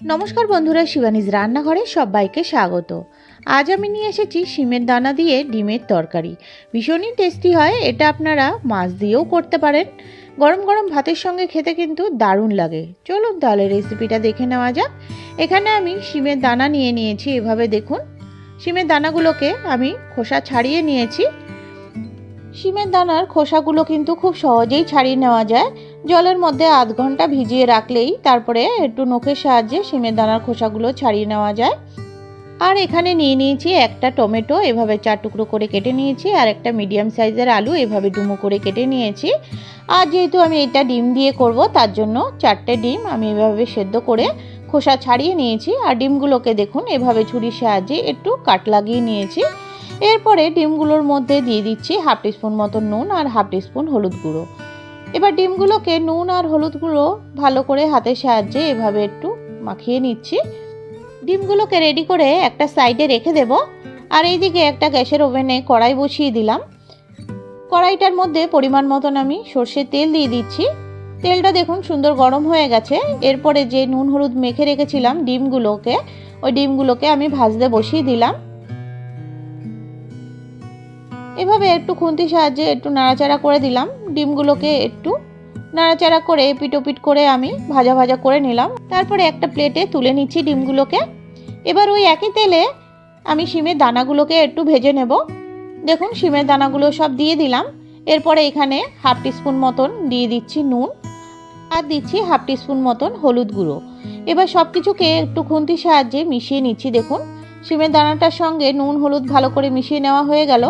নমস্কার বন্ধুরা, শিবানীজ রান্নাঘরে সবাইকে স্বাগত। আজ আমি নিয়ে এসেছি শিমের দানা দিয়ে ডিমের তরকারি। ভীষণই টেস্টি হয়, এটা আপনারা মাছ দিয়েও করতে পারেন। গরম গরম ভাতের সঙ্গে খেতে কিন্তু দারুণ লাগে। চলুন তাহলে রেসিপিটা দেখে নেওয়া যাক। এখানে আমি শিমের দানা নিয়ে নিয়েছি, এভাবে দেখুন। শিমের দানাগুলোকে আমি খোসা ছাড়িয়ে নিয়েছি। শিমের দানার খোসাগুলো কিন্তু খুব সহজেই ছাড়িয়ে নেওয়া যায়। জলের মধ্যে আধ ঘণ্টা ভিজিয়ে রাখলেই তারপরে একটু নখের সাহায্যে সিমের দানার খোসাগুলো ছাড়িয়ে নেওয়া যায়। আর এখানে নিয়ে নিয়েছি একটা টমেটো, এভাবে চার টুকরো করে কেটে নিয়েছি, আর একটা মিডিয়াম সাইজের আলু, এভাবে ডুমো করে কেটে নিয়েছি। আর যেহেতু আমি এটা ডিম দিয়ে করব, তার জন্য চারটে ডিম আমি এভাবে সেদ্ধ করে খোসা ছাড়িয়ে নিয়েছি। আর ডিমগুলোকে দেখুন, এভাবে ছুরির সাহায্যে একটু কাট লাগিয়ে নিয়েছি। এরপরে ডিমগুলোর মধ্যে দিয়ে দিচ্ছি হাফ টিস্পুন মতো নুন আর হাফ টিস্পুন হলুদ গুঁড়ো। এবার ডিমগুলোকে নুন আর হলুদ গুঁড়ো ভালো করে হাতের সাহায্যে এভাবে একটু মাখিয়ে নিচ্ছি। ডিমগুলোকে রেডি করে একটা সাইডে রেখে দেব। আর এইদিকে একটা গ্যাসের ওভেনে কড়াই বসিয়ে দিলাম। কড়াইটার মধ্যে পরিমাণ মতন আমি সর্ষের তেল দিয়ে দিচ্ছি। তেলটা দেখুন সুন্দর গরম হয়ে গেছে। এরপরে যে নুন হলুদ মেখে রেখেছিলাম ডিমগুলোকে, ওই ডিমগুলোকে আমি ভাজতে বসিয়ে দিলাম। এভাবে একটু খুন্তির সাহায্যে একটু নাড়াচাড়া করে দিলাম। ডিমগুলোকে একটু নাড়াচাড়া করে পিটোপিট করে আমি ভাজা ভাজা করে নিলাম। তারপরে একটা প্লেটে তুলে নিচ্ছি ডিমগুলোকে। এবার ওই একই তেলে আমি শিমের দানাগুলোকে একটু ভেজে নেব। দেখুন, শিমের দানাগুলো সব দিয়ে দিলাম। এরপরে এখানে হাফ টিস্পুন মতন দিয়ে দিচ্ছি নুন আর দিচ্ছি হাফ টিস্পুন মতন হলুদ গুঁড়ো। এবার সব কিছুকে একটু খুন্তির সাহায্যে মিশিয়ে নিচ্ছি, দেখুন। শিমের দানাটার সঙ্গে নুন, হলুদ ভালো করে মিশিয়ে নেওয়া হয়ে গেল।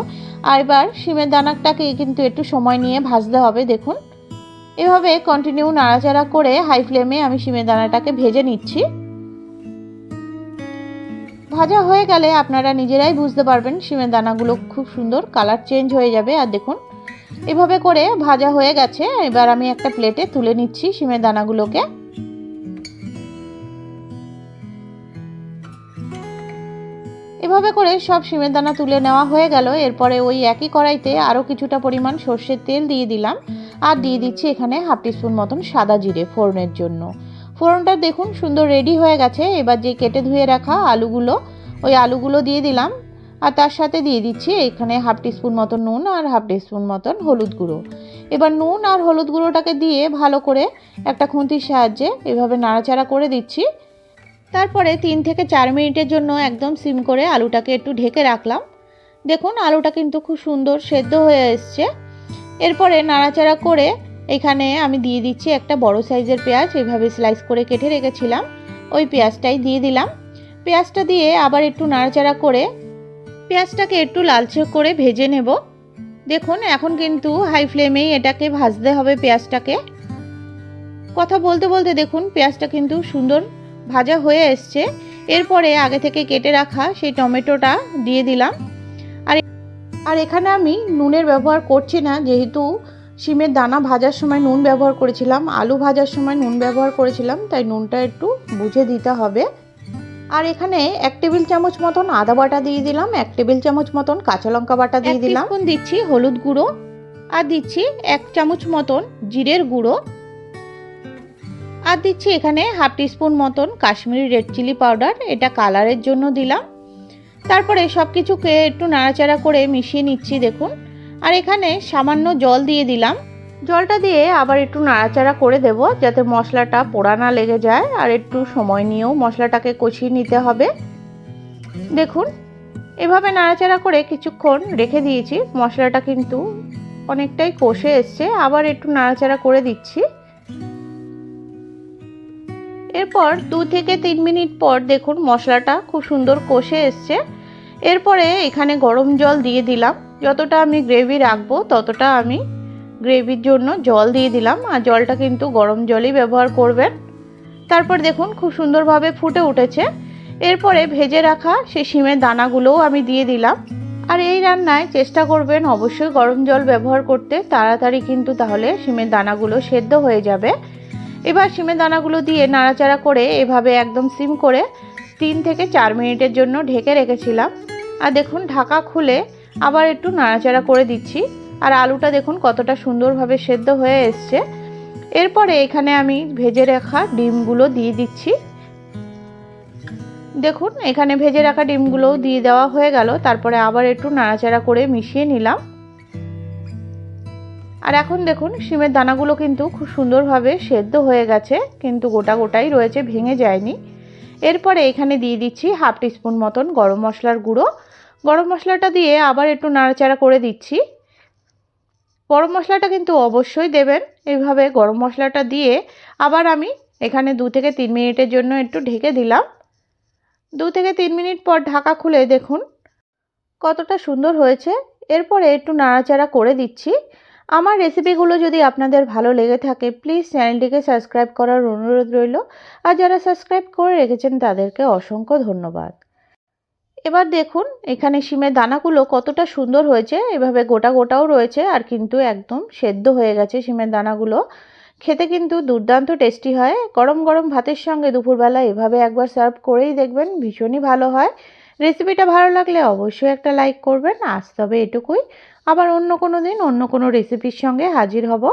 আর এবার শিমের দানাটাকে কিন্তু একটু সময় নিয়ে ভাজতে হবে, দেখুন। এভাবে কন্টিনিউ নাড়াচাড়া করে হাই ফ্লেমে আমি শিমের দানাটাকে ভেজে নিচ্ছি। ভাজা হয়ে গেলে আপনারা নিজেরাই বুঝতে পারবেন শিমের দানাগুলো খুব সুন্দর কালার চেঞ্জ হয়ে যাবে, আর দেখুন, এভাবে করে ভাজা হয়ে গেছে। এবার আমি একটা প্লেটে তুলে নিচ্ছি শিমের দানাগুলোকে। এভাবে করে সব সিমের দানা তুলে নেওয়া হয়ে গেল। এরপরে ওই একই কড়াইতে আরও কিছুটা পরিমাণ সর্ষের তেল দিয়ে দিলাম আর দিয়ে দিচ্ছি এখানে হাফ টিস্পুন মতন সাদা জিরে ফোড়নের জন্য। ফোড়নটা দেখুন সুন্দর রেডি হয়ে গেছে। এবার যে কেটে ধুয়ে রাখা আলুগুলো, ওই আলুগুলো দিয়ে দিলাম। আর তার সাথে দিয়ে দিচ্ছি এখানে হাফ টিস্পুন মতন নুন আর হাফ টিস্পুন মতন হলুদ গুঁড়ো। এবার নুন আর হলুদ গুঁড়োটাকে দিয়ে ভালো করে একটা খুন্তির সাহায্যে এভাবে নাড়াচাড়া করে দিচ্ছি। তারপরে তিন থেকে চার মিনিটের জন্য একদম সিম করে আলুটাকে একটু ঢেকে রাখলাম। দেখুন, আলুটা কিন্তু খুব সুন্দর সেদ্ধ হয়ে এসছে। এরপরে নাড়াচাড়া করে এখানে আমি দিয়ে দিচ্ছি একটা বড় সাইজের পেঁয়াজ এইভাবে স্লাইস করে কেটে রেখেছিলাম। ওই পেঁয়াজটাই দিয়ে দিলাম। পেঁয়াজটা দিয়ে আবার একটু নাড়াচাড়া করে পেঁয়াজটাকে একটু লালচে করে ভেজে নেব। দেখুন, এখন কিন্তু হাই ফ্লেমেই এটাকে ভাজতে হবে পেঁয়াজটাকে। কথা বলতে বলতে দেখুন, পেঁয়াজটা কিন্তু সুন্দর ভাজা হয়ে এসছে। এরপরে আগে থেকে কেটে রাখা সেই টমেটোটা দিয়ে দিলাম। আর আর এখানে আমি নুনের ব্যবহার করছি না, যেহেতু শিমের দানা ভাজার সময় নুন ব্যবহার করেছিলাম, আলু ভাজার সময় নুন ব্যবহার করেছিলাম, তাই নুনটা একটু বুঝে দিতে হবে। আর এখানে এক টেবিল চামচ মতন আদা বাটা দিয়ে দিলাম, এক টেবিল চামচ মতন কাঁচা লঙ্কা বাটা দিয়ে দিলাম। দিচ্ছি হলুদ গুঁড়ো, আর দিচ্ছি এক চামচ মতন জিরের গুঁড়ো। আর দিচ্ছি এখানে হাফ টিস্পুন মতন কাশ্মীরি রেড চিলি পাউডার, এটা কালারের জন্য দিলাম। তারপরে সব কিছুকে একটু নাড়াচাড়া করে মিশিয়ে নিচ্ছি, দেখুন। আর এখানে সামান্য জল দিয়ে দিলাম। জলটা দিয়ে আবার একটু নাড়াচাড়া করে দেব, যাতে মশলাটা পোড়া না লেগে যায়। আর একটু সময় নিয়েও মশলাটাকে কষিয়ে নিতে হবে। দেখুন, এভাবে নাড়াচাড়া করে কিছুক্ষণ রেখে দিয়েছি। মশলাটা কিন্তু অনেকটাই কষে এসছে। আবার একটু নাড়াচাড়া করে দিচ্ছি। এরপর দু থেকে তিন মিনিট পর দেখুন মশলাটা খুব সুন্দর কষে এসছে। এরপরে এখানে গরম জল দিয়ে দিলাম। যতটা আমি গ্রেভি রাখব ততটা আমি গ্রেভির জন্য জল দিয়ে দিলাম আর জলটা কিন্তু গরম জলই ব্যবহার করবেন। তারপর দেখুন খুব সুন্দরভাবে ফুটে উঠেছে। এরপরে ভেজে রাখা সে শিমের দানাগুলোও আমি দিয়ে দিলাম। আর এই রান্নায় চেষ্টা করবেন অবশ্যই গরম জল ব্যবহার করতে। তাড়াতাড়ি কিন্তু তাহলে শিমের দানাগুলো সেদ্ধ হয়ে যাবে। এবার শিমের দানাগুলো দিয়ে নাড়াচাড়া করে এভাবে একদম সিম করে তিন থেকে চার মিনিটের জন্য ঢেকে রেখেছিলাম। আর দেখুন, ঢাকা খুলে আবার একটু নাড়াচাড়া করে দিচ্ছি। আর আলুটা দেখুন, কতটা সুন্দরভাবে সেদ্ধ হয়ে এসছে। এরপরে এখানে আমি ভেজে রাখা ডিমগুলো দিয়ে দিচ্ছি। দেখুন, এখানে ভেজে রাখা ডিমগুলোও দিয়ে দেওয়া হয়ে গেল। তারপরে আবার একটু নাড়াচাড়া করে মিশিয়ে নিলাম। আর এখন দেখুন, শিমের দানাগুলো কিন্তু খুব সুন্দরভাবে সেদ্ধ হয়ে গেছে, কিন্তু গোটা গোটাই রয়েছে, ভেঙে যায়নি। এরপরে এখানে দিয়ে দিচ্ছি হাফ টিস্পুন মতন গরম মশলার গুঁড়ো। গরম মশলাটা দিয়ে আবার একটু নাড়াচাড়া করে দিচ্ছি। গরম মশলাটা কিন্তু অবশ্যই দেবেন। এইভাবে গরম মশলাটা দিয়ে আবার আমি এখানে দু থেকে তিন মিনিটের জন্য একটু ঢেকে দিলাম। দু থেকে তিন মিনিট পর ঢাকা খুলে দেখুন কতটা সুন্দর হয়েছে। এরপরে একটু নাড়াচাড়া করে দিচ্ছি। আমার রেসিপিগুলো যদি আপনাদের ভালো লেগে থাকে প্লিজ চ্যানেলটিকে সাবস্ক্রাইব করার অনুরোধ রইল। আর যারা সাবস্ক্রাইব করে রেখেছেন, তাদেরকে অসংখ্য ধন্যবাদ। এবার দেখুন, এখানে শিমের দানাগুলো কতটা সুন্দর হয়েছে। এভাবে গোটা গোটাও রয়েছে আর কিন্তু একদম সেদ্ধ হয়ে গেছে শিমের দানাগুলো। খেতে কিন্তু দুর্দান্ত টেস্টি হয়। গরম গরম ভাতের সঙ্গে দুপুরবেলা এভাবে একবার সার্ভ করেই দেখবেন, ভীষণই ভালো হয়। রেসিপিটা ভালো লাগলে অবশ্যই একটা লাইক করবেন। আজ তবে এটুকুই। আবার অন্য কোনো দিন অন্য কোনো রেসিপির সঙ্গে হাজির হব।